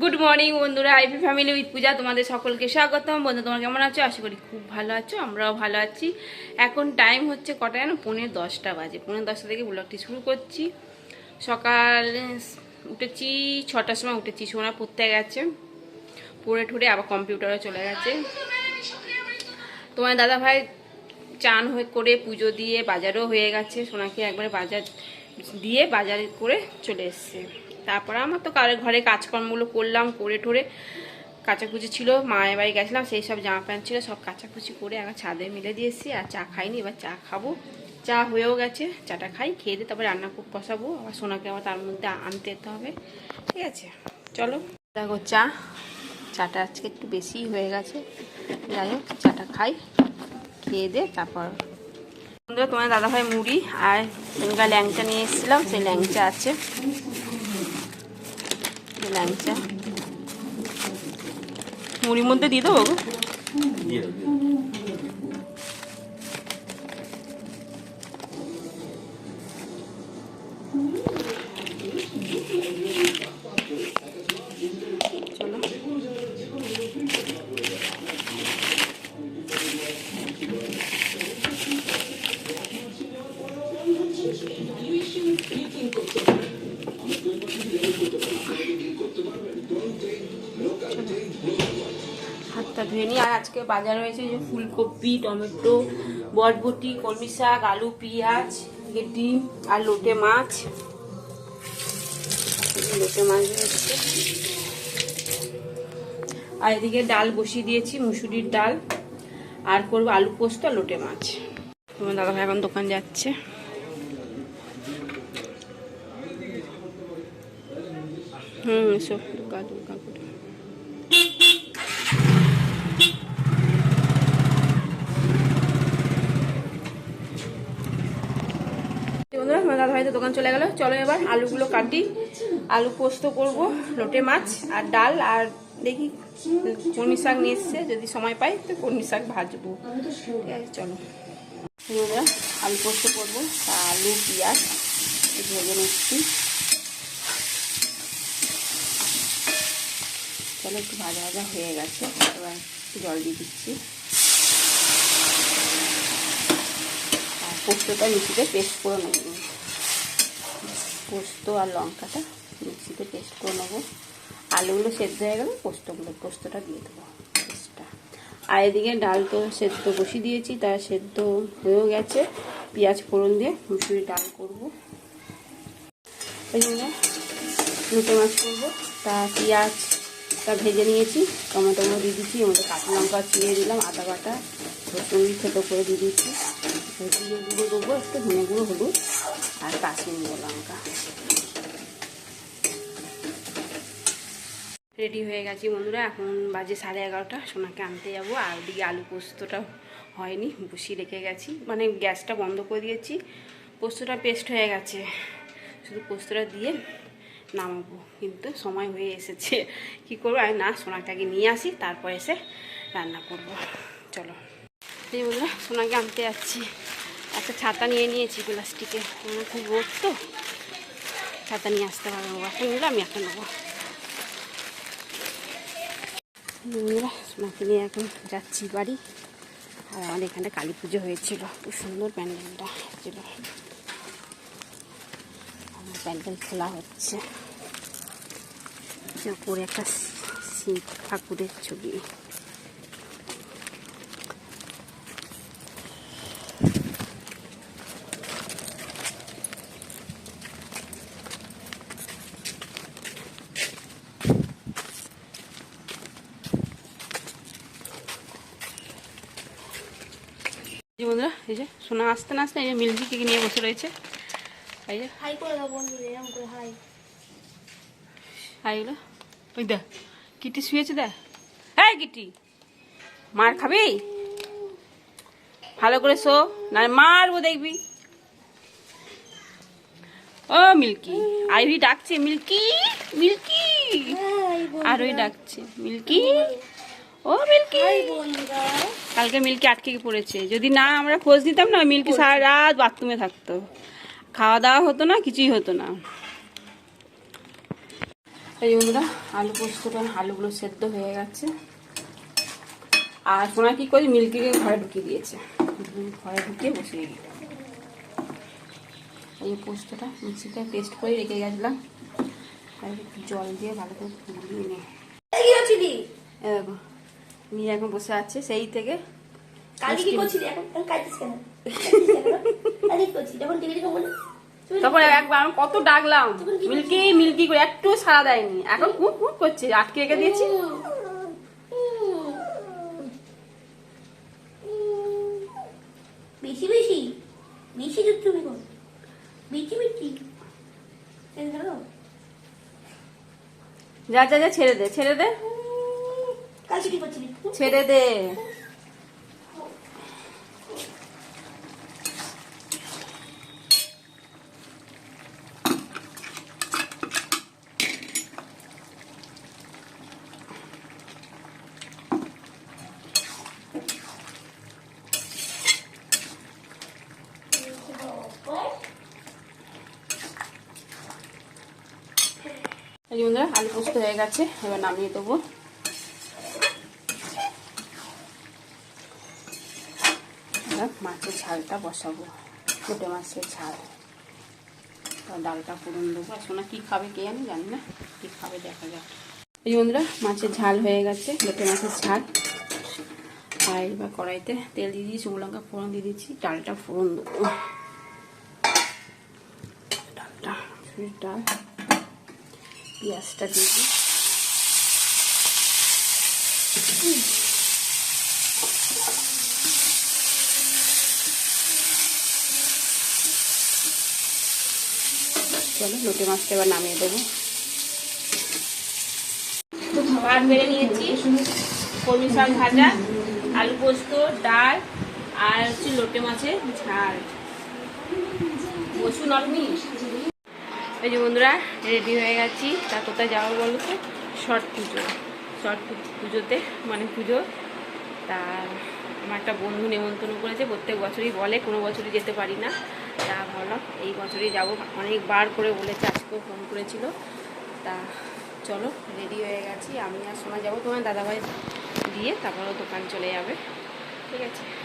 Good morning বন্ধুরা IP family with Puja, তোমাদের সকলকে স্বাগতম। বন্ধু তোমার কেমন আছো? আশা করি খুব ভালো আছো, আমরাও ভালো আছি। এখন টাইম হচ্ছে কটা যেন পৌনে দশটা বাজে। পৌনে দশটা থেকে ব্লগটি শুরু করছি। সকাল, উঠেছি ছটার সময় উঠেছি, সোনা পড়তে গেছে। পড়ে ঠুরে আবার কম্পিউটারে চলে গেছে। তোমার দাদা ভাই চান হয়ে করে পুজো দিয়ে বাজারও হয়ে গেছে। সোনাকে একবারে বাজার দিয়ে বাজার করে চলে এসছে। তারপরে আমার তো কারোর ঘরে কাজকর্মগুলো করলাম, করে ঠোরে কাচাকুচি ছিল মায়ের বাড়ি গেছিলাম, সেই সব জামা প্যান্ট ছিল, সব কাচাকুচি করে আবার ছাদে মিলে দিয়েছি আর চা খাইনি, এবার চা খাব। চা হয়েও গেছে, চাটা খাই, খেয়ে দিয়ে তারপরে রান্না খুব বসাবো, আবার সোনাকে আবার তার মধ্যে আনতে যেতে হবে। ঠিক আছে, চলো। দেখো চা, চাটা আজকে একটু বেশিই হয়ে গেছে। যাই হোক, চাটা খাই, খেয়ে দে তারপর। তোমার দাদাভাই মুড়ি আর ল্যাংচা নিয়ে এসেছিলাম, সেই ল্যাংচা আছে। এই ল্যাংচা মুড়ির মধ্যে দিয়ে দেবো গো? হাতটা ধুয়ে নিই। আর আজকে বাজার হয়েছে যে ফুলকপি, টমেটো, বরবটি, কলমি শাক, আলু, পেঁয়াজ ডিম আর লোটে মাছ। লোটে মাছ আর এদিকে ডাল বসিয়ে দিয়েছি, মুসুরির ডাল। আর করব আলু পোস্ত আর লোটে মাছ। তোমার দাদা ভাই এখন দোকান যাচ্ছে। হুম সব দুর্গা দাদা ভাইদের দোকান চলে গেল। চলো এবার আলুগুলো কাটি। আলু পোস্ত করব, লোটে মাছ আর ডাল। আর দেখি কর্মি শাক নিয়ে এসছে, যদি সময় পাই তো কর্মি শাক ভাজবো। চলো। আলু পোস্ত করব, আলু, পেঁয়াজ ভেজে নিচ্ছি। চলো একটু ভাজা ভাজা হয়ে গেছে, এবার জল দিয়ে দিচ্ছি। পোস্তটা মিক্সিতে পেস্ট করে নেব। পোস্ত আর লঙ্কাটা মিক্সিতে পেস্ট করে নেব। আলুগুলো সেদ্ধ হয়ে গেলে পোস্তগুলো, পোস্তটা দিয়ে দেবো পেস্টটা আর এদিকে ডাল তো সেদ্ধ বসিয়ে দিয়েছি তার সেদ্ধ হয়েও গেছে। পেঁয়াজ ফোড়ন দিয়ে মুসুরি ডাল করব। জন্য লুটে মাছ করব। তা পেঁয়াজটা ভেজে নিয়েছি, টমেটো দিয়ে ওর মধ্যে কাঁচা লঙ্কা চিড়ে দিলাম, আদা বাটা, রসুন থেতো করে দিয়ে দিচ্ছি গুঁড়ো দেবো একটু ধনে গুঁড়ো, হলুদ আর কাশ্মীরি লঙ্কা। রেডি হয়ে গেছি বন্ধুরা। এখন বাজে সাড়ে এগারোটা, সোনাকে আনতে যাব। আর ওদিকে আলু পোস্তটা হয়নি, বসিয়ে রেখে গেছি। মানে গ্যাসটা বন্ধ করে দিয়েছি, পোস্তটা পেস্ট হয়ে গেছে। শুধু পোস্তটা দিয়ে নামাবো। কিন্তু সময় হয়ে এসেছে। কি করব? আমি না আগে নিয়ে আসি, তারপর এসে রান্না করব। চলো। এই বন্ধুরা, সোনাকে আনতে যাচ্ছি। একটা ছাতা নিয়ে নিয়েছি প্লাস্টিকে খুব রোদ তো, ছাতা নিয়ে আসতে পারব নিলে আমি একটা নেব। সোনাকে নিয়ে এখন যাচ্ছি বাড়ি। আর আমাদের এখানে কালী পুজো হয়েছিল। খুব সুন্দর প্যান্ডেলটা হয়েছিল। প্যান্ডেল খোলা হচ্ছে। উপরে একটা ঠাকুরের ছবি এই যে বন্ধুরা এই যে সোনা আসতে না আসতে এই যে মিলজিকে নিয়ে বসে রয়েছে। এই যে। হাই করে দাও বন্ধু এরকম করে হাই। আইলো ওই দা কিটি শুয়েছে দা হ্যাঁ কিটি মার খাবি? ভালো করে শো না মারবো দেখবি। ও মিল্কি আইভি ডাকছে মিল্কি মিল্কি। আর ওই ডাকছে মিল্কি। ও মিল্কি। কালকে মিল্কি আটকে পড়েছে। যদি না আমরা খোঁজ দিতাম না মিল্কি সারা রাত বাথরুমে থাকতো। খাওয়া দাওয়া হতো না কিছুই হতো না। এই বন্ধুরা আলু পোস্তটা আলুগুলো সেদ্ধ হয়ে গেছে। আর সোনা কি করি মিল্কিকে ঘরে ঢুকিয়ে দিয়েছে। ঘরে ঢুকিয়ে বসিয়ে দিই এই পোস্তটা মিক্সিতে পেস্ট করে রেখে গেছিলাম। আর একটু জল দিয়ে ভালো করে গুলিয়ে নিই কি দেখো নিয়ে এখন বসে আছে সেই থেকে। তারপরে একবার আমি কত ডাকলাম মিল্কি মিল্কি করে একটু দেয়নি। এখন করছে আটকে রেখে দিয়েছি। বেশি বেশি? বেশি দুধ তুমি কর বেশি বেশি? যা যা যা ছেড়ে দে ছেড়ে দে। ছেড়ে দে আলু পোস্ত হয়ে গেছে এবার নামিয়ে দেবো মাছের ঝালটা বসাবো ছোটো মাছের ঝাল। ডালটা পুরন দেবো। আর সোনা কী খাবে কে জানি জানি না। কী খাবে দেখা যাক। এই বন্ধুরা, মাছের ঝাল হয়ে গেছে, লোটে মাছের ঝাল। আর এবার কড়াইতে তেল দিয়ে দিয়েছি, শুকনো লঙ্কা ফোড়ন দিয়ে দিচ্ছি ডালটা ফোড়ন দেবো। ডালটা ডাল। পেঁয়াজটা দিয়ে দিই। চলো লোটে মাছটা এবার নামিয়ে দেবো। ভাত বেড়ে নিয়েছি কলমি শাক ভাজা আলু পোস্ত ডাল আর হচ্ছে লোটে মাছের ঝাল। বসুন আপনি এই যে বন্ধুরা রেডি হয়ে গেছি। তা কোথায় যাব বলো তো? ছট পুজো। পু- পুজোতে মানে পুজো। তা আমার একটা বন্ধু নেমন্তন্ন করেছে প্রত্যেক বছরই বলে কোনো বছরই যেতে পারি না। তা ভাবলাম এই বছরই যাব। অনেকবার করে বলেছে, আজকেও ফোন করেছিল। তা চলো রেডি হয়ে গেছি। আমি আর সময় যাব তোমার দাদাভাই দিয়ে, তারপরে দোকান চলে যাবে। ঠিক আছে।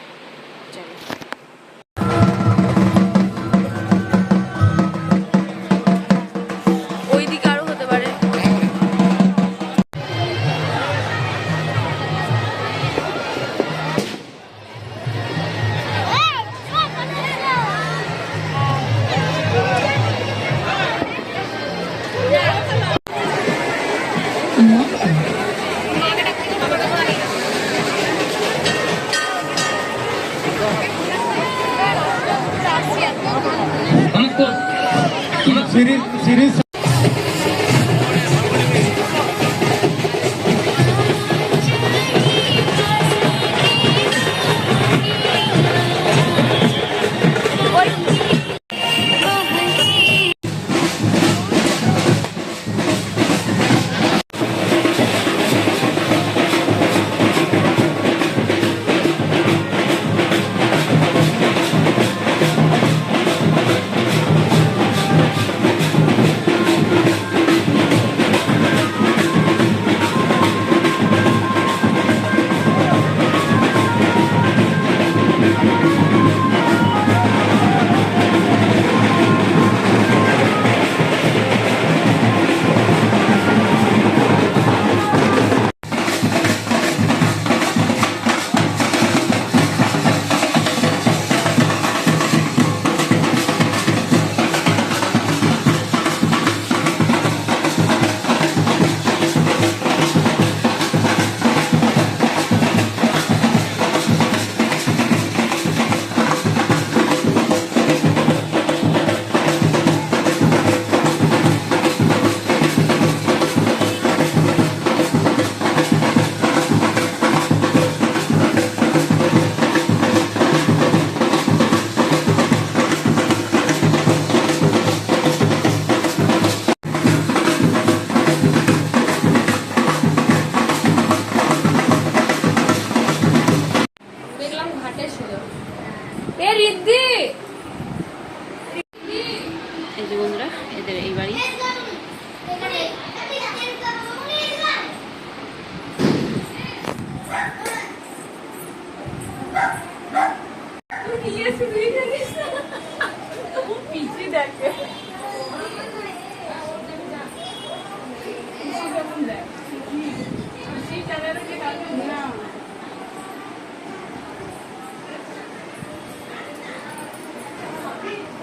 serin, serin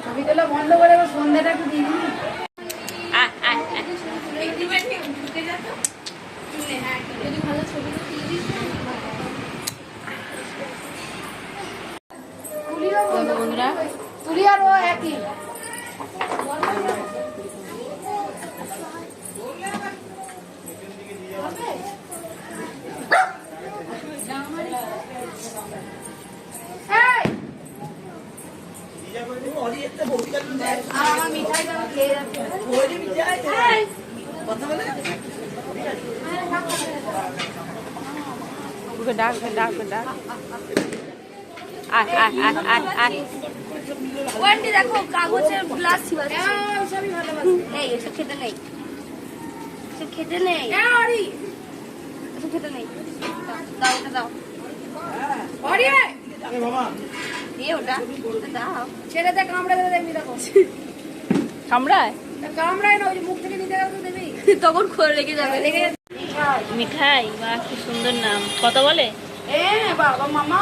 ছবি তোলা বন্ধ করে সন্ধ্যাটা একটু দিয়ে ওকে ডাক ওকে ডাক ওকে ডাক আয় আয় আয় আয় আয় ওয়ান্ডি দেখো কাগজের গ্লাস ছিবাচ্ছে এই, সবই ভালোবাসি। এই এসব খেতে নেই। এসব খেতে নেই। অরি! এসব খেতে নেই। দাও ওটা দাও। অরি! দিয়ে ওটা ওটা দাও। ছেলেতে কামড়ে দেবে দেখবি দেখো। কামড়ায়? কামড়ায় না ওই মুখ থেকে নিতে গেলে তখন খোল লেগে যাবে মিঠাই বা কি সুন্দর নাম। কত বলে? এ বাবা মামা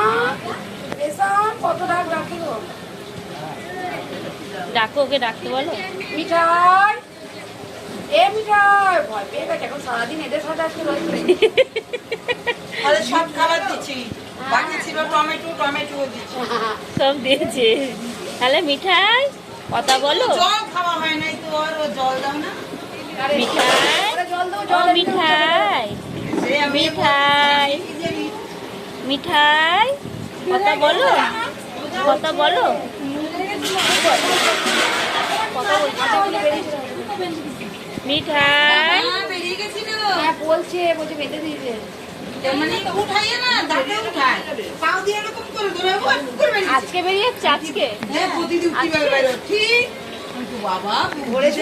এসব কত ডাক ডাকি ডাকো ওকে ডাকতে বলো। মিঠাই এ মিঠাই ভয় পেয়ে গেছে এখন সারাদিন এদের সাথে আজকে রয়েছে। সব খাবার দিচ্ছি। বাকি ছিল টমেটো টমেটো দিচ্ছি। সব দিয়েছে। তাহলে মিঠাই কথা বলো। জল খাওয়া হয় নাই তো আর জল দাও না। মিঠাই? মিঠাই। মিঠাই। কথা বলো। কথা বলো। মিঠাই? হ্যাঁ বলছে বলছে বেঁধে দিয়েছে। মানে আজকে বেরিয়েছে আজকে? হ্যাঁ প্রতিদিন বেরো ঠিক? বাবা বলেছ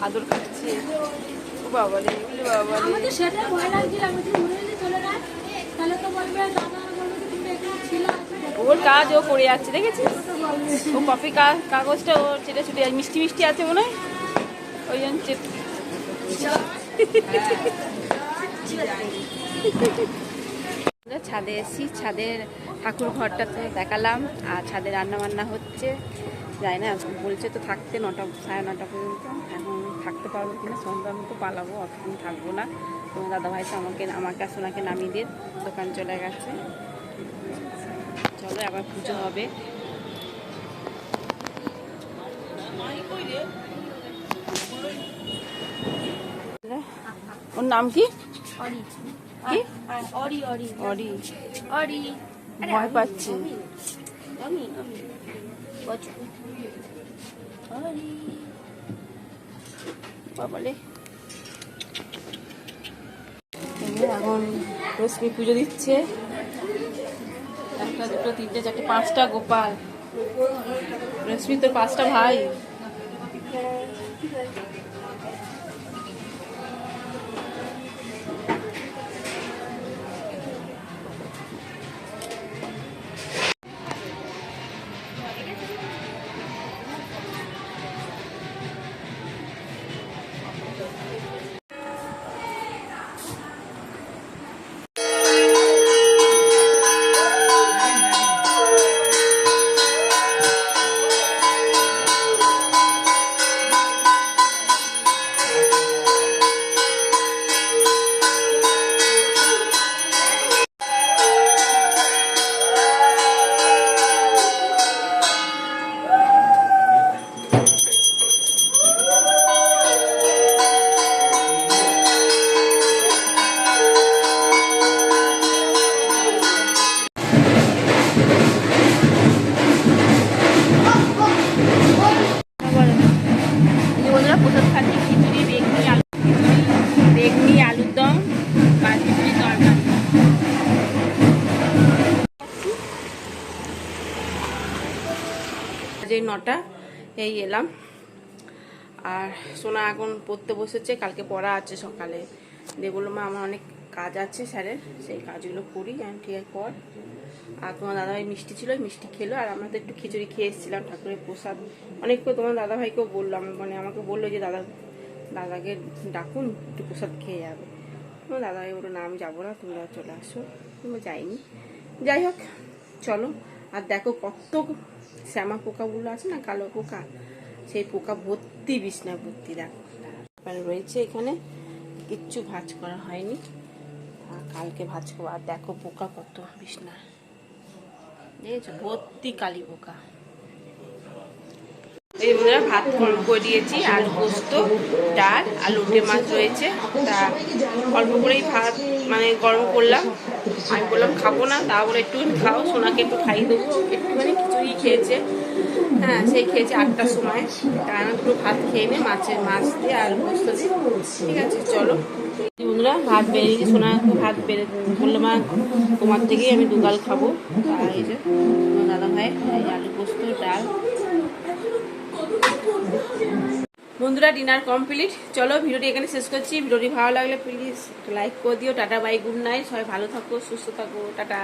আদর খাচ্ছে ও বাবা রে বাবা রে। আমাদের সেটা ভয় লাগছিল আমি যদি চলে যায় তাহলে তো বলবে দাদা বলবে তুমি এখানে ছিল। ওর কাজ ও করে যাচ্ছে দেখেছিস? ও কফি কা- কাগজটা ওর চেটে ছুটে মিষ্টি মিষ্টি আছে মনে হয়? ওই জন্য ছাদে এসি ছাদের ঠাকুর ঘরটা তো দেখালাম আর ছাদে রান্না বান্না হচ্ছে। যাই না বলছে তো থাকতে নটা সাড়ে নটা পর্যন্ত। এখন থাকতে পারব কিনা? সন্ধ্যার মতো পালাবো অতক্ষণ থাকব না। তোমার দাদাভাই তো আমাকে আমাকে সোনাকে নামিয়ে দিয়ে দোকান চলে গেছে। চলো আবার পুজো হবে। ওর নাম কি? অরি। অরি অরি। অরি। অরি। ভয় পাচ্ছে। আমি আমি বাবালে এখন রশ্মি পুজো দিচ্ছে। একটা, দুটো, তিনটে, চারটে, পাঁচটা গোপাল। রশ্মি তোর পাঁচটা ভাই। যে নটা, এই এলাম। আর সোনা এখন পড়তে বসেছে, কালকে পড়া আছে সকালে। দিয়ে বলল মা, আমার অনেক কাজ আছে স্যারের, সেই কাজগুলো করি আমি ঠিক আছে কর। আর তোমার দাদাভাই মিষ্টি ছিল মিষ্টি খেলো। আর আমরা তো একটু খিচুড়ি খেয়ে এসেছিলাম, ঠাকুরের প্রসাদ। অনেক করে তোমার দাদাভাইকেও বলল আমি মানে আমাকে বলল যে, দাদা, দাদাকে ডাকুন, একটু প্রসাদ খেয়ে যাবে। তোমার দাদাভাই বলল, না, আমি যাব না তোমরা চলে আসো। আমি যাইনি। যাই হোক, চলো। আর দেখো কত শ্যামা পোকাগুলো আছে না, কালো পোকা? সেই পোকা ভর্তি বিছনা ভর্তি, দেখো। রয়েছে এখানে, কিচ্ছু ভাজ করা হয়নি। কালকে ভাজ করব। আর দেখো পোকা কত বিছনা দেখেছ? ভর্তি কালি পোকা। এই বন্ধুরা, ভাত গরম করে দিয়েছি আর পোস্ত, ডাল আর লোটে মাছ রয়েছে। তা অল্প করেই ভাত মানে গরম করলাম। আমি বললাম, খাব না। তা বলে একটুখানি খাও, সোনাকে একটু খাইয়ে দেবো। একটুখানি খিচুড়ি খেয়েছে। হ্যাঁ সেই খেয়েছে আটটার সময়। আমি দুটো ভাত খেয়ে নে, মাছের মাছ দিয়ে আর পোস্ত ঠিক আছে, চলো। বন্ধুরা, ভাত বেড়ে সোনাকে ভাত বেড়ে বললাম মা, তোমার থেকেই আমি দুগাল খাব। তা এই যে দাদা ভাই আলু পোস্ত, ডাল। বন্ধুরা ডিনার কমপ্লিট চলো ভিডিওটি এখানে শেষ করছি। ভিডিওটি ভালো লাগলে প্লিজ লাইক করে দিও। টাটা বাই গুড নাইট সবাই ভালো থাকো, সুস্থ থাকো। টাটা।